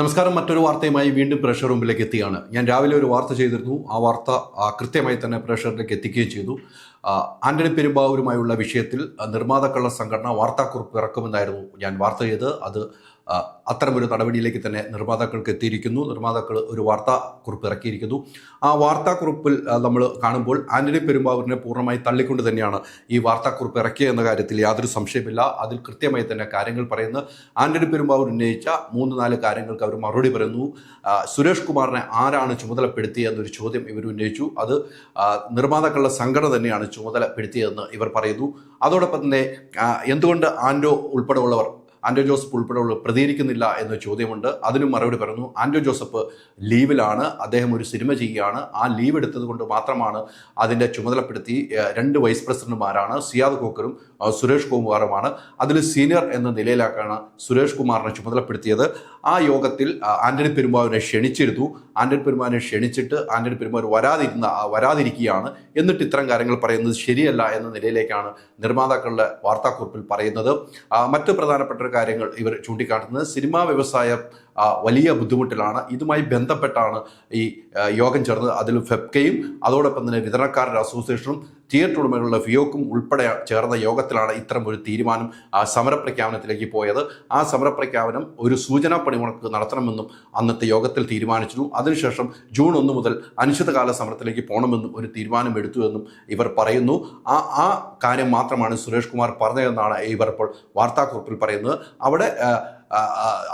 നമസ്കാരം മറ്റൊരു വാർത്തയുമായി വീണ്ടും പ്രഷർ റൂമിലേക്ക് എത്തിയാണ്. ഞാൻ രാവിലെ ഒരു വാർത്ത ചെയ്തിരുന്നു. ആ വാർത്ത കൃത്യമായി തന്നെ പ്രഷറിലേക്ക് എത്തിക്കുകയും ചെയ്തു. ആന്റണി പെരുമ്പാവൂരുമായുള്ള വിഷയത്തിൽ നിർമ്മാതാക്കളുടെ സംഘടന വാർത്താക്കുറിപ്പ് ഇറക്കുമെന്നായിരുന്നു ഞാൻ വാർത്ത ചെയ്ത് അത് അത്തരമൊരു നടപടിയിലേക്ക് തന്നെ നിർമ്മാതാക്കൾക്ക് എത്തിയിരിക്കുന്നു. നിർമ്മാതാക്കൾ ഒരു വാർത്താക്കുറിപ്പ് ഇറക്കിയിരിക്കുന്നു. ആ വാർത്താക്കുറിപ്പിൽ നമ്മൾ കാണുമ്പോൾ ആന്റണി പെരുമ്പാവൂരിനെ പൂർണമായി തള്ളിക്കൊണ്ട് തന്നെയാണ് ഈ വാർത്താക്കുറിപ്പ് ഇറക്കിയ എന്ന കാര്യത്തിൽ യാതൊരു സംശയമില്ല അതിൽ കൃത്യമായി തന്നെ കാര്യങ്ങൾ പറയുന്ന. ആന്റണി പെരുമ്പാവൂർ ഉന്നയിച്ച മൂന്ന് നാല് കാര്യങ്ങൾക്ക് അവർ മറുപടി പറയുന്നു. സുരേഷ് കുമാറിനെ ആരാണ് ചുമതലപ്പെടുത്തിയെന്നൊരു ചോദ്യം ഇവർ ഉന്നയിച്ചു. അത് നിർമ്മാതാക്കളുടെ സംഘടന തന്നെയാണ് ചുമതലപ്പെടുത്തിയതെന്ന് ഇവർ പറയുന്നു. അതോടൊപ്പം തന്നെ എന്തുകൊണ്ട് ആൻഡോ ഉൾപ്പെടെയുള്ളവർ ആൻഡോ ജോസഫ് ഉൾപ്പെടെയുള്ള പ്രതികരിക്കുന്നില്ല എന്ന ചോദ്യമുണ്ട്. അതിനും മറുപടി പറഞ്ഞു ആന്റോ ജോസഫ് ലീവിലാണ് അദ്ദേഹം ഒരു സിനിമ ചെയ്യുകയാണ്. ആ ലീവ് എടുത്തത് കൊണ്ട് മാത്രമാണ് അതിന്റെ ചുമതലപ്പെടുത്തി രണ്ട് വൈസ് പ്രസിഡന്റുമാരാണ് സിയാദ് കോക്കറും സുരേഷ് കുമാറുമാണ്. അതിൽ സീനിയർ എന്ന നിലയിലാക്കാണ് സുരേഷ് കുമാറിനെ ചുമതലപ്പെടുത്തിയത്. ആ യോഗത്തിൽ ആന്റണി പെരുമ്പാവിനെ ക്ഷണിച്ചിരുന്നു. ആന്റണി പെരുമാവിനെ ക്ഷണിച്ചിട്ട് ആന്റണി പെരുമ്പാവൂർ വരാതിരുന്ന വരാതിരിക്കുകയാണ്. എന്നിട്ട് ഇത്തരം കാര്യങ്ങൾ പറയുന്നത് ശരിയല്ല എന്ന നിലയിലേക്കാണ് നിർമ്മാതാക്കളുടെ വാർത്താക്കുറിപ്പിൽ പറയുന്നത്. മറ്റു പ്രധാനപ്പെട്ട കാര്യങ്ങൾ ഇവർ ചൂണ്ടിക്കാട്ടുന്നത്. സിനിമാ വ്യവസായം വലിയ ബുദ്ധിമുട്ടിലാണ്. ഇതുമായി ബന്ധപ്പെട്ടാണ് ഈ യോഗം ചേർന്നത്. അതിൽ ഫെപ്കയും അതോടൊപ്പം തന്നെ വിതരണക്കാരുടെ അസോസിയേഷനും തിയേറ്റർ ഉടമകളുടെ ഫിയോക്കും ഉൾപ്പെടെ ചേർന്ന യോഗത്തിലാണ് ഇത്തരം ഒരു തീരുമാനം സമരപ്രഖ്യാപനത്തിലേക്ക് പോയത്. ആ സമരപ്രഖ്യാപനം ഒരു സൂചനാ പണിമുടക്ക് നടത്തണമെന്നും അന്നത്തെ യോഗത്തിൽ തീരുമാനിച്ചിരുന്നു. അതിനുശേഷം ജൂൺ ഒന്ന് മുതൽ അനിശ്ചിതകാല സമരത്തിലേക്ക് പോകണമെന്നും ഒരു തീരുമാനം എടുത്തു എന്നും ഇവർ പറയുന്നു. ആ ആ കാര്യം മാത്രമാണ് സുരേഷ് കുമാർ പറഞ്ഞതെന്നാണ് ഇവർ ഇപ്പോൾ വാർത്താക്കുറിപ്പിൽ പറയുന്നത്. അവിടെ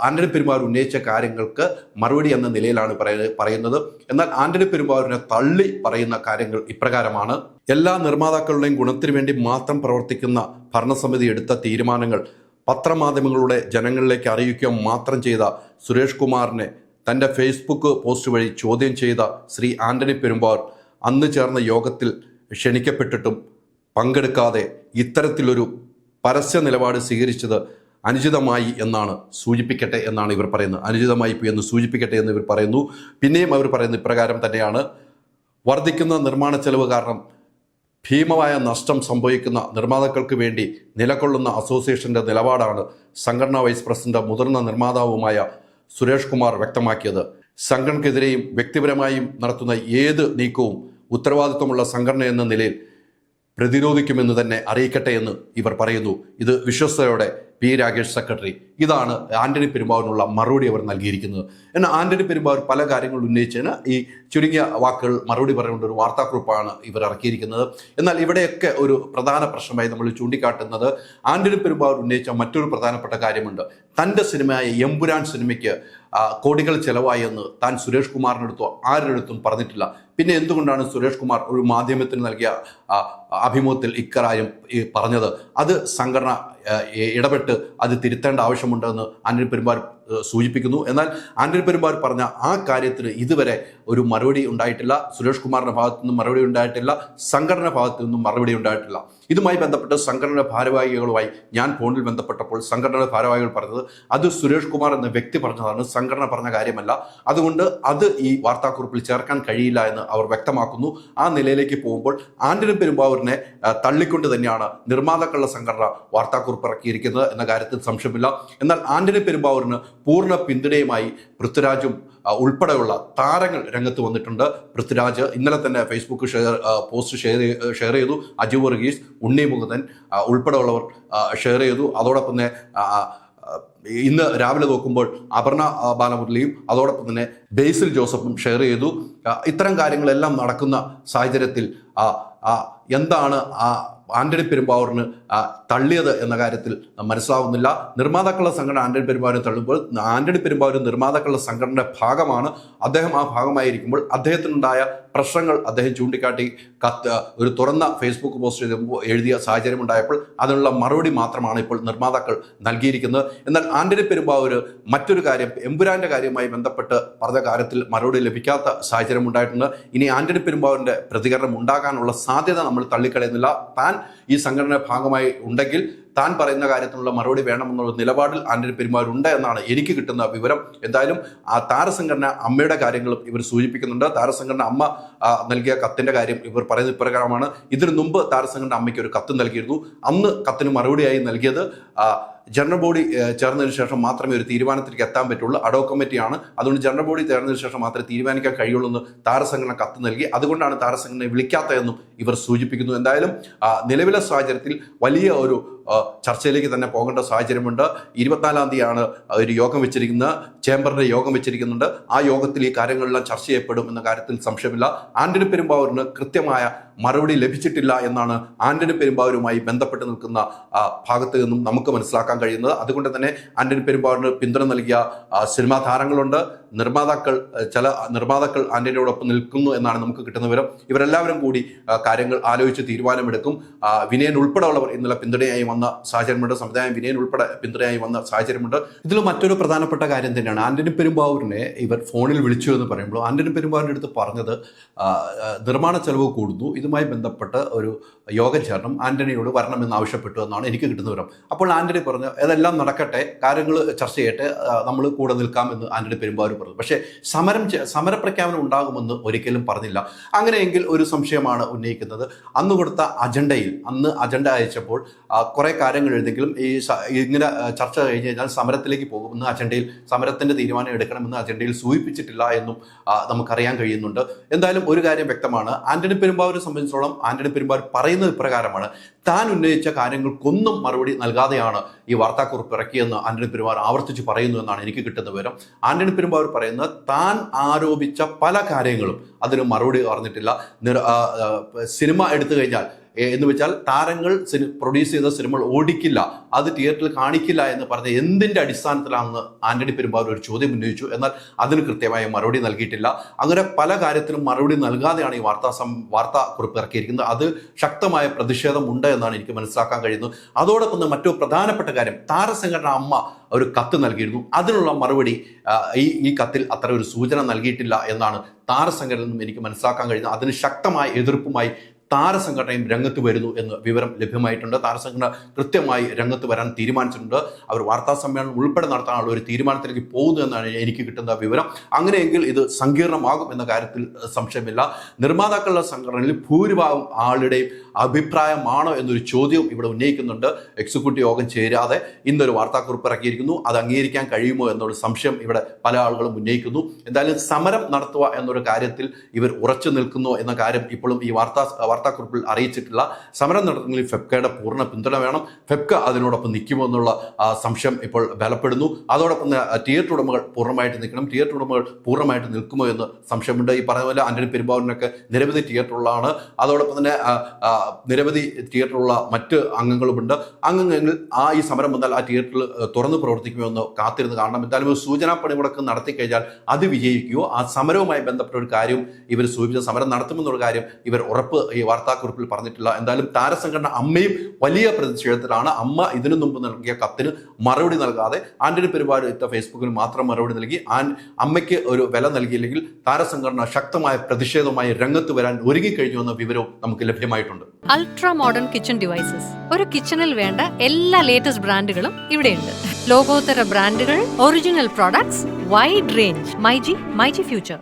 ആന്റണി പെരുമാർ ഉന്നയിച്ച കാര്യങ്ങൾക്ക് മറുപടി എന്ന നിലയിലാണ് പറയുന്നത്. എന്നാൽ ആന്റണി പെരുമാറിനെ തള്ളി പറയുന്ന കാര്യങ്ങൾ ഇപ്രകാരമാണ്. എല്ലാ നിർമ്മാതാക്കളുടെയും ഗുണത്തിനു വേണ്ടി മാത്രം പ്രവർത്തിക്കുന്ന ഭരണസമിതി എടുത്ത തീരുമാനങ്ങൾ പത്രമാധ്യമങ്ങളുടെ ജനങ്ങളിലേക്ക് അറിയിക്കുക മാത്രം ചെയ്ത സുരേഷ് കുമാറിനെ തന്റെ ഫേസ്ബുക്ക് പോസ്റ്റ് വഴി ചോദ്യം ചെയ്ത ശ്രീ ആന്റണി പെരുമ്പാർ അന്ന് ചേർന്ന യോഗത്തിൽ ക്ഷണിക്കപ്പെട്ടിട്ടും പങ്കെടുക്കാതെ ഇത്തരത്തിലൊരു പരസ്യ നിലപാട് സ്വീകരിച്ചത് അനുചിതമായി എന്നാണ് സൂചിപ്പിക്കട്ടെ എന്നാണ് ഇവർ പറയുന്നത്. അനുചിതമായി എന്ന് സൂചിപ്പിക്കട്ടെ എന്ന് ഇവർ പറയുന്നു. പിന്നെയും അവർ പറയുന്ന ഇപ്രകാരം തന്നെയാണ്. വർദ്ധിക്കുന്ന നിർമ്മാണ ചെലവ് കാരണം ഭീമമായ നഷ്ടം സംഭവിക്കുന്ന നിർമ്മാതാക്കൾക്ക് വേണ്ടി നിലകൊള്ളുന്ന അസോസിയേഷന്റെ നിലപാടാണ് സംഘടനാ വൈസ് പ്രസിഡന്റ് മുതിർന്ന നിർമ്മാതാവുമായ സുരേഷ് കുമാർ വ്യക്തമാക്കിയത്. സംഘടനക്കെതിരെയും വ്യക്തിപരമായും നടത്തുന്ന ഏത് നീക്കവും ഉത്തരവാദിത്വമുള്ള സംഘടന എന്ന നിലയിൽ പ്രതിരോധിക്കുമെന്ന് തന്നെ അറിയിക്കട്ടെ എന്ന് ഇവർ പറയുന്നു. ഇത് വിശ്വസ്തയോടെ പി. രാകേഷ് സെക്രട്ടറി. ഇതാണ് ആന്റണി പെരുമ്പാവിനുള്ള മറുപടി അവർ നൽകിയിരിക്കുന്നത്. എന്നാൽ ആന്റണി പെരുമ്പാവൂർ പല കാര്യങ്ങൾ ഉന്നയിച്ചതിന് ഈ ചുരുങ്ങിയ വാക്കുകൾ മറുപടി പറയേണ്ട ഒരു വാർത്താക്കുറിപ്പാണ് ഇവർ ഇറക്കിയിരിക്കുന്നത്. എന്നാൽ ഇവിടെയൊക്കെ ഒരു പ്രധാന പ്രശ്നമായി നമ്മൾ ചൂണ്ടിക്കാട്ടുന്നത് ആന്റണി പെരുമ്പാവൂർ ഉന്നയിച്ച മറ്റൊരു പ്രധാനപ്പെട്ട കാര്യമുണ്ട്. തന്റെ സിനിമയായ എമ്പുരാൻ സിനിമയ്ക്ക് കോടികൾ ചെലവായി എന്ന് താൻ സുരേഷ് കുമാറിനടുത്തോ ആരുടെ അടുത്തും പറഞ്ഞിട്ടില്ല. പിന്നെ എന്തുകൊണ്ടാണ് സുരേഷ് കുമാർ ഒരു മാധ്യമത്തിന് നൽകിയ അഭിമുഖത്തിൽ ഇക്കാര്യം പറഞ്ഞത്? അത് സംഘടന ഇടപെട്ട് അത് തിരുത്തേണ്ട ആവശ്യമുണ്ടെന്ന് ആന്റണി പെരുമ്പാർ സൂചിപ്പിക്കുന്നു. എന്നാൽ ആന്റണി പെരുമ്പാർ പറഞ്ഞ ആ കാര്യത്തിന് ഇതുവരെ ഒരു മറുപടി ഉണ്ടായിട്ടില്ല. സുരേഷ് കുമാറിന്റെ ഭാഗത്തു നിന്നും മറുപടി ഉണ്ടായിട്ടില്ല. സംഘടന ഭാഗത്തു നിന്നും മറുപടി ഉണ്ടായിട്ടില്ല. ഇതുമായി ബന്ധപ്പെട്ട് സംഘടന ഭാരവാഹികളുമായി ഞാൻ ഫോണിൽ ബന്ധപ്പെട്ടപ്പോൾ സംഘടനയുടെ ഭാരവാഹികൾ പറഞ്ഞത് അത് സുരേഷ് കുമാർ എന്ന വ്യക്തി പറഞ്ഞതാണ് സംഘടന പറഞ്ഞ കാര്യമല്ല. അതുകൊണ്ട് അത് ഈ വാർത്താക്കുറിപ്പിൽ ചേർക്കാൻ കഴിയില്ല എന്ന് അവർ വ്യക്തമാക്കുന്നു. ആ നിലയിലേക്ക് പോകുമ്പോൾ ആന്റണി പെരുമ്പാവൂരിനെ തള്ളിക്കൊണ്ട് തന്നെയാണ് നിർമ്മാതാക്കളുടെ സംഘടന വാർത്താക്കുറിപ്പ് ഇറക്കിയിരിക്കുന്നത് എന്ന കാര്യത്തിൽ സംശയമില്ല. എന്നാൽ ആന്റണി പെരുമ്പാവൂരിന് പൂർണ പിന്തുണയുമായി പൃഥ്വിരാജും ഉൾപ്പെടെയുള്ള താരങ്ങൾ രംഗത്ത് വന്നിട്ടുണ്ട്. പൃഥ്വിരാജ് ഇന്നലെ തന്നെ Facebook share post share share ചെയ്തു. അജു വർഗീസ് ഉണ്ണി മുകുന്ദൻ ഉൾപ്പെടെയുള്ളവർ ഷെയർ ചെയ്തു. അതോടൊപ്പം തന്നെ ഇന്ന് രാവിലെ നോക്കുമ്പോൾ അപർണ ബാലമുരളിയും അതോടൊപ്പം തന്നെ ബേസിൽ ജോസഫും ഷെയർ ചെയ്തു. ഇത്തരം കാര്യങ്ങളെല്ലാം നടക്കുന്ന സാഹചര്യത്തിൽ എന്താണ് ആ ആന്റണി പെരുമ്പാവൂരിന് ആ, തള്ളിയത് എന്ന കാര്യത്തിൽ മനസ്സിലാവുന്നില്ല. നിർമ്മാതാക്കളുടെ സംഘടന ആന്റണി പെരുമ്പാവൂരിനെ തള്ളുമ്പോൾ ആന്റണി പെരുമ്പാവൂർ നിർമ്മാതാക്കളുടെ സംഘടനയുടെ ഭാഗമാണ്. അദ്ദേഹം ആ ഭാഗമായിരിക്കുമ്പോൾ അദ്ദേഹത്തിനുണ്ടായ പ്രശ്നങ്ങൾ അദ്ദേഹം ചൂണ്ടിക്കാട്ടി കത്ത് ഒരു തുറന്ന ഫേസ്ബുക്ക് പോസ്റ്റ് ചെയ്ത് എഴുതിയ സാഹചര്യം ഉണ്ടായപ്പോൾ അതിനുള്ള മറുപടി മാത്രമാണ് ഇപ്പോൾ നിർമ്മാതാക്കൾ നൽകിയിരിക്കുന്നത്. എന്നാൽ ആന്റണി പെരുമ്പാവൂർ മറ്റൊരു കാര്യം എമ്പുരാന്റെ കാര്യവുമായി ബന്ധപ്പെട്ട് പറഞ്ഞ കാര്യത്തിൽ മറുപടി ലഭിക്കാത്ത സാഹചര്യം ഉണ്ടായിട്ടുണ്ട്. ഇനി ആന്റണി പെരുമ്പാവൂരിന്റെ പ്രതികരണം ഉണ്ടാകാനുള്ള സാധ്യത നമ്മൾ തള്ളിക്കളയുന്നില്ല. താൻ ഈ സംഘടനയുടെ ഭാഗമായി ഉണ്ടെങ്കിൽ താൻ പറയുന്ന കാര്യത്തിനുള്ള മറുപടി വേണമെന്നുള്ള നിലപാടിൽ ആന്റണി പെരുമാറുണ്ട് എന്നാണ് എനിക്ക് കിട്ടുന്ന വിവരം. എന്തായാലും ആ താരസംഘടന അമ്മയുടെ കാര്യങ്ങളും ഇവർ സൂചിപ്പിക്കുന്നുണ്ട്. താരസംഘടന അമ്മ നൽകിയ കത്തിന്റെ കാര്യം ഇവർ പറയുന്നത് ഇപ്രകാരമാണ്. ഇതിനു മുമ്പ് താരസംഘടന അമ്മയ്ക്ക് ഒരു കത്ത് നൽകിയിരുന്നു. അന്ന് കത്തിന് മറുപടിയായി നൽകിയത് ജനറൽ ബോഡി ചേർന്നതിന് ശേഷം മാത്രമേ ഒരു തീരുമാനത്തിലേക്ക് എത്താൻ പറ്റുള്ളൂ. അഡോ കമ്മിറ്റിയാണ്. അതുകൊണ്ട് ജനറൽ ബോഡി ചേർന്നതിന് ശേഷം മാത്രമേ തീരുമാനിക്കാൻ കഴിയുള്ളൂ എന്ന് താരസംഘടന കത്ത് നൽകി. അതുകൊണ്ടാണ് താരസംഘടനയെ വിളിക്കാത്തതെന്നും ഇവർ സൂചിപ്പിക്കുന്നു. എന്തായാലും നിലവിലെ സാഹചര്യത്തിൽ വലിയ ഒരു ചർച്ചയിലേക്ക് തന്നെ പോകേണ്ട സാഹചര്യമുണ്ട്. ഇരുപത്തിനാലാം തീയതിയാണ് ഒരു യോഗം വെച്ചിരിക്കുന്നത്. ചേംബറിന്റെ യോഗം വെച്ചിരിക്കുന്നുണ്ട്. ആ യോഗത്തിൽ ഈ കാര്യങ്ങളെല്ലാം ചർച്ച ചെയ്യപ്പെടും എന്ന കാര്യത്തിൽ സംശയമില്ല. ആന്റണി പെരുമ്പാവൂരിന് കൃത്യമായ മറുപടി ലഭിച്ചിട്ടില്ല എന്നാണ് ആന്റണി പെരുമ്പാവൂരുമായി ബന്ധപ്പെട്ട് നിൽക്കുന്ന ഭാഗത്ത് നിന്നും നമുക്ക് മനസ്സിലാക്കാൻ കഴിയുന്നത്. അതുകൊണ്ട് തന്നെ ആന്റണി പെരുമ്പാവൂരിന് പിന്തുണ നൽകിയ സിനിമാ താരങ്ങളുണ്ട്. നിർമ്മാതാക്കൾ ചില നിർമ്മാതാക്കൾ ആന്റണിയോടൊപ്പം നിൽക്കുന്നു എന്നാണ് നമുക്ക് കിട്ടുന്ന വിവരം. ഇവരെല്ലാവരും കൂടി കാര്യങ്ങൾ ആലോചിച്ച് തീരുമാനമെടുക്കും. വിനയൻ ഉൾപ്പെടെയുള്ളവർ ഇന്നലെ പിന്തുണയായി വന്ന സാഹചര്യമുണ്ട്. സമുദായം വിനയൻ ഉൾപ്പെടെ പിന്തുണയായി വന്ന സാഹചര്യമുണ്ട്. ഇതിൽ മറ്റൊരു പ്രധാനപ്പെട്ട കാര്യം തന്നെയാണ് ആന്റണി പെരുമ്പാവൂരിനെ ഇവർ ഫോണിൽ വിളിച്ചു എന്ന് പറയുമ്പോൾ ആന്റണി പെരുമ്പാവൂരിന്റെ അടുത്ത് പറഞ്ഞത് നിർമ്മാണ ചെലവ് കൂടുന്നു. ഇതുമായി ബന്ധപ്പെട്ട് ഒരു യോഗം ചേർന്നും ആന്റണിയോട് വരണമെന്ന് ആവശ്യപ്പെട്ടു എന്നാണ് എനിക്ക് കിട്ടുന്ന വിവരം. അപ്പോൾ ആന്റണി പറഞ്ഞു ഇതെല്ലാം നടക്കട്ടെ കാര്യങ്ങൾ ചർച്ച ചെയ്യട്ടെ നമ്മൾ കൂടെ നിൽക്കാമെന്ന് ആന്റണി പെരുമ്പാവൂർ പറഞ്ഞു. പക്ഷേ സമരം സമരപ്രഖ്യാപനം ഉണ്ടാകുമെന്ന് ഒരിക്കലും പറഞ്ഞില്ല. അങ്ങനെയെങ്കിൽ ഒരു സംശയമാണ് ഉന്നയിക്കുന്നത്. അന്ന് കൊടുത്ത അജണ്ടയിൽ അന്ന് അജണ്ട അയച്ചപ്പോൾ കുറേ കാര്യങ്ങൾ എഴുതെങ്കിലും ഈ ഇങ്ങനെ ചർച്ച കഴിഞ്ഞ് കഴിഞ്ഞാൽ സമരത്തിലേക്ക് പോകുമെന്ന് അജണ്ടയിൽ സമരത്തിന്റെ തീരുമാനം എടുക്കണമെന്ന് അജണ്ടയിൽ സൂചിപ്പിച്ചിട്ടില്ല എന്നും നമുക്കറിയാൻ കഴിയുന്നുണ്ട്. എന്തായാലും ഒരു കാര്യം വ്യക്തമാണ്. ആന്റണി പെരുമ്പാവൂരെ സംബന്ധിച്ചോളം ആന്റണി പെരുമ്പാർ പറയുന്നത് ഇപ്രകാരമാണ് താൻ ഉന്നയിച്ച കാര്യങ്ങൾക്കൊന്നും മറുപടി നൽകാതെയാണ് ഈ വാർത്താക്കുറിപ്പ് ഇറക്കിയെന്ന് ആന്റണി പെരുമാർ ആവർത്തിച്ച് പറയുന്നു എന്നാണ് എനിക്ക് കിട്ടുന്ന വിവരം. ആന്റണി പെരുമ്പാവൂർ പറയുന്നത് താൻ ആരോപിച്ച പല കാര്യങ്ങളും അതിന് മറുപടി പറഞ്ഞിട്ടില്ല. സിനിമ എടുത്തു കഴിഞ്ഞാൽ എന്ന് വെച്ചാൽ താരങ്ങൾ പ്രൊഡ്യൂസ് ചെയ്ത സിനിമകൾ ഓടിക്കില്ല. അത് തിയേറ്ററിൽ കാണിക്കില്ല എന്ന് പറഞ്ഞ എന്തിന്റെ അടിസ്ഥാനത്തിലാണെന്ന് ആന്റണി പെരുമ്പാവൂർ ഒരു ചോദ്യം ഉന്നയിച്ചു. എന്നാൽ അതിന് കൃത്യമായ മറുപടി നൽകിയിട്ടില്ല. അങ്ങനെ പല കാര്യത്തിലും മറുപടി നൽകാതെയാണ് ഈ വാർത്താ സം വാർത്താ കുറിപ്പ് ഇറക്കിയിരിക്കുന്നത്. അത് ശക്തമായ പ്രതിഷേധം ഉണ്ട് എന്നാണ് എനിക്ക് മനസ്സിലാക്കാൻ കഴിയുന്നത്. അതോടൊപ്പം മറ്റൊരു പ്രധാനപ്പെട്ട കാര്യം താരസംഘടന അമ്മ ഒരു കത്ത് നൽകിയിരുന്നു. അതിനുള്ള മറുപടി ഈ ഈ കത്തിൽ അത്ര ഒരു സൂചന നൽകിയിട്ടില്ല എന്നാണ് താരസംഘടന എനിക്ക് മനസ്സിലാക്കാൻ കഴിയുന്നത്. അതിന് ശക്തമായ എതിർപ്പുമായി താരസംഘടനയും രംഗത്ത് വരുന്നു എന്ന് വിവരം ലഭ്യമായിട്ടുണ്ട്. താരസംഘടന കൃത്യമായി രംഗത്ത് വരാൻ തീരുമാനിച്ചിട്ടുണ്ട്. അവർ വാർത്താ സമ്മേളനം ഉൾപ്പെടെ നടത്താനുള്ള ഒരു തീരുമാനത്തിലേക്ക് പോകുന്നു എന്നാണ് എനിക്ക് കിട്ടുന്ന വിവരം. അങ്ങനെയെങ്കിൽ ഇത് സങ്കീർണമാകും എന്ന കാര്യത്തിൽ സംശയമില്ല. നിർമ്മാതാക്കളുടെ സംഘടനയിൽ ഭൂരിഭാഗം ആളുടെയും അഭിപ്രായമാണോ എന്നൊരു ചോദ്യവും ഇവിടെ ഉന്നയിക്കുന്നുണ്ട്. എക്സിക്യൂട്ടീവ് യോഗം ചേരാതെ ഇന്നൊരു വാർത്താക്കുറിപ്പ് ഇറക്കിയിരിക്കുന്നു അത് അംഗീകരിക്കാൻ കഴിയുമോ എന്നൊരു സംശയം ഇവിടെ പല ആളുകളും ഉന്നയിക്കുന്നു. എന്തായാലും സമരം നടത്തുക എന്നൊരു കാര്യത്തിൽ ഇവർ ഉറച്ചു നിൽക്കുന്നു എന്ന കാര്യം ഇപ്പോഴും ഈ വാർത്താ വാർത്താക്കുറിപ്പിൽ അറിയിച്ചിട്ടില്ല. സമരം നടത്തുന്നതിൽ ഫെപ്കയുടെ പൂർണ പിന്തുണ വേണം. ഫെപ്ക അതിനോടൊപ്പം നിൽക്കുമോ എന്നുള്ള സംശയം ഇപ്പോൾ ബലപ്പെടുന്നു. അതോടൊപ്പം തിയേറ്റർ ഉടമകൾ പൂർണമായിട്ട് നിൽക്കണം. തിയേറ്റർ ഉടമകൾ പൂർണമായിട്ട് നിൽക്കുമോ എന്ന് സംശയമുണ്ട്. ഈ പറഞ്ഞ പോലെ ആന്റണി പെരുമ്പാവൂരിനൊക്കെ നിരവധി തിയേറ്ററുകളാണ്. അതോടൊപ്പം തന്നെ നിരവധി തിയേറ്ററുള്ള മറ്റ് അംഗങ്ങളുമുണ്ട്. അംഗങ്ങൾ ആ ഈ സമരം വന്നാൽ ആ തിയേറ്ററിൽ തുറന്ന് പ്രവർത്തിക്കുമോ എന്ന് കാത്തിരുന്ന് കാണണം. എന്തായാലും ഒരു സൂചനാ പണിമുടക്ക് നടത്തി കഴിഞ്ഞാൽ അത് വിജയിക്കുകയോ ആ സമരവുമായി ബന്ധപ്പെട്ട ഒരു കാര്യം ഇവർ സൂചിപ്പിച്ച സമരം നടത്തുമെന്നുള്ള കാര്യം ഇവർ ഉറപ്പ് വാർത്താക്കുറിപ്പിൽ പറഞ്ഞിട്ടില്ല. എന്തായാലും താരസംഘടന അമ്മയും വലിയ പ്രതിഷേധത്തിലാണ്. അമ്മ ഇതിനു മുമ്പ് നൽകിയ കത്തിന് മറുപടി നൽകാതെ ആന്റണി പെരുമാർ ഇത്ത ഫേസ്ബുക്കിൽ മാത്രം മറുപടി നൽകി. ആൻ അമ്മയ്ക്ക് ഒരു വില നൽകിയില്ലെങ്കിൽ താരസംഘടന ശക്തമായ പ്രതിഷേധവുമായി രംഗത്ത് വരാൻ ഒരുങ്ങിക്കഴിഞ്ഞു എന്ന വിവരവും നമുക്ക് ലഭ്യമായിട്ടുണ്ട്. അൾട്രാ മോഡേൺ കിച്ചൺ ഡിവൈസസ് ഒരു കിച്ചണിൽ വേണ്ട എല്ലാ ലേറ്റസ്റ്റ് ബ്രാൻഡുകളും ഇവിടെയുണ്ട്. ലോകോത്തര ബ്രാൻഡുകൾ original products wide range myG myG future